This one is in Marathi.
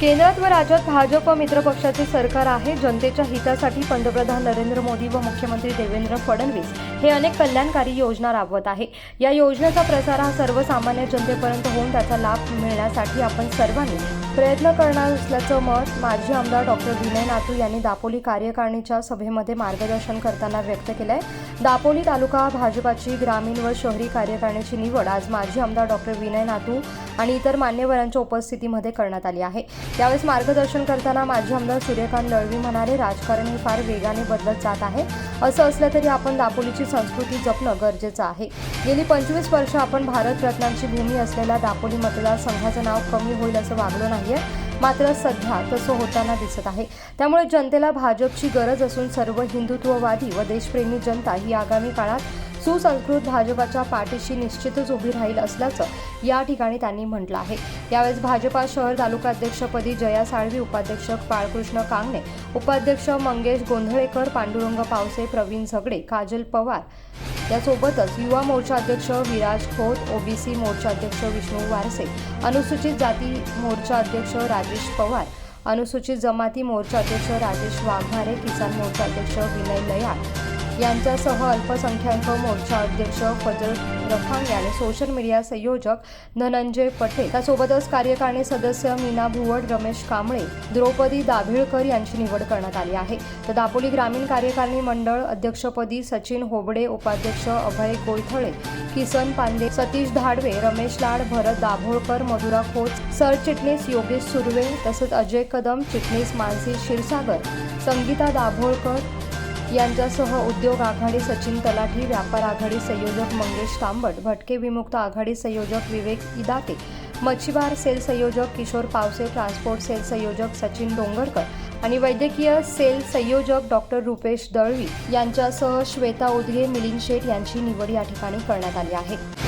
केंद्रात व राज्यात भाजप मित्रपक्षाचे सरकार आहे जनतेच्या हितासाठी पंतप्रधान नरेंद्र मोदी व मुख्यमंत्री देवेंद्र फडणवीस हे अनेक कल्याणकारी योजना राबवत आहे. या योजनेचा प्रसार हा सर्वसामान्य जनतेपर्यंत होऊन त्याचा लाभ मिळण्यासाठी आपण सर्वांनी प्रयत्न करणार असल्याचं मत माजी आमदार डॉक्टर विनय नातू यांनी दापोली कार्यकारिणीच्या सभेमध्ये मार्गदर्शन करताना व्यक्त केलं आहे दापोली तालुका भाजपाची ग्रामीण व शहरी कार्यकारिणीची निवड आज माजी आमदार डॉक्टर विनय नातू आणि इतर मान्यवरांच्या उपस्थितीमध्ये करण्यात आली आहे. यावेळेस मार्गदर्शन करताना माजी आमदार सूर्यकांत लळवी म्हणाले राजकारण हे फार वेगाने बदलत जात आहे. असं असलं तरी आपण दापोलीची संस्कृती जपणं गरजेचं आहे. गेली पंचवीस वर्ष आपण भारतरत्नांची भूमी असलेल्या दापोली मतदारसंघाचं नाव कमी होईल असं वागलो आहे मात्र सध्या तसं होताना दिसत आहे. त्यामुळे जनतेला भाजपची गरज असून सर्व हिंदुत्ववादी व देशप्रेमी जनता ही आगामी काळात सुसंस्कृत भाजपाच्या पाठीशी निश्चितच उभी राहील असल्याचं या ठिकाणी त्यांनी म्हटलं आहे. यावेळेस भाजपा शहर तालुकाध्यक्षपदी जया साळवी उपाध्यक्ष बाळकृष्ण कांगणे उपाध्यक्ष मंगेश गोंधळेकर पांडुरंग पावसे प्रवीण झगडे काजल पवार यासोबतच युवा मोर्चा अध्यक्ष विराज खोत ओबीसी मोर्चा अध्यक्ष विष्णू वारसे अनुसूचित जाती मोर्चा अध्यक्ष राजेश पवार अनुसूचित जमाती मोर्चा अध्यक्ष राजेश वाघमारे किसान मोर्चा अध्यक्ष विनय लयाळ यांच्यासह अल्पसंख्याक मोर्चा अध्यक्ष फजल रखांगे आणि सोशल मीडिया संयोजक धनंजय पटेल त्यासोबतच कार्यकारिणी सदस्य मीना भुवड रमेश कांबळे द्रौपदी दाभिळकर यांची निवड करण्यात आली आहे. तर दापोली ग्रामीण कार्यकारिणी मंडळ अध्यक्षपदी सचिन होबडे उपाध्यक्ष अभय गोयथळे किसन पांडे सतीश धाडवे रमेश लाड भरत दाभोळकर मधुरा खोच सरचिटणीस योगेश सुर्वे तसंच अजय कदम चिटणीस मानसी क्षीरसागर संगीता दाभोळकर यांच्यासह उद्योग आघाडी सचिन तलाठी व्यापार आघाडी संयोजक मंगेश तांबट भटके विमुक्त आघाडी संयोजक विवेक इदाते मच्छीमार सेल संयोजक किशोर पावसे ट्रान्सपोर्ट सेल संयोजक सचिन डोंगरकर आणि वैद्यकीय सेल संयोजक डॉक्टर रुपेश दळवी यांच्यासह श्वेता उदगे मिलिंद शेठ यांची निवड या ठिकाणी करण्यात आली आहे.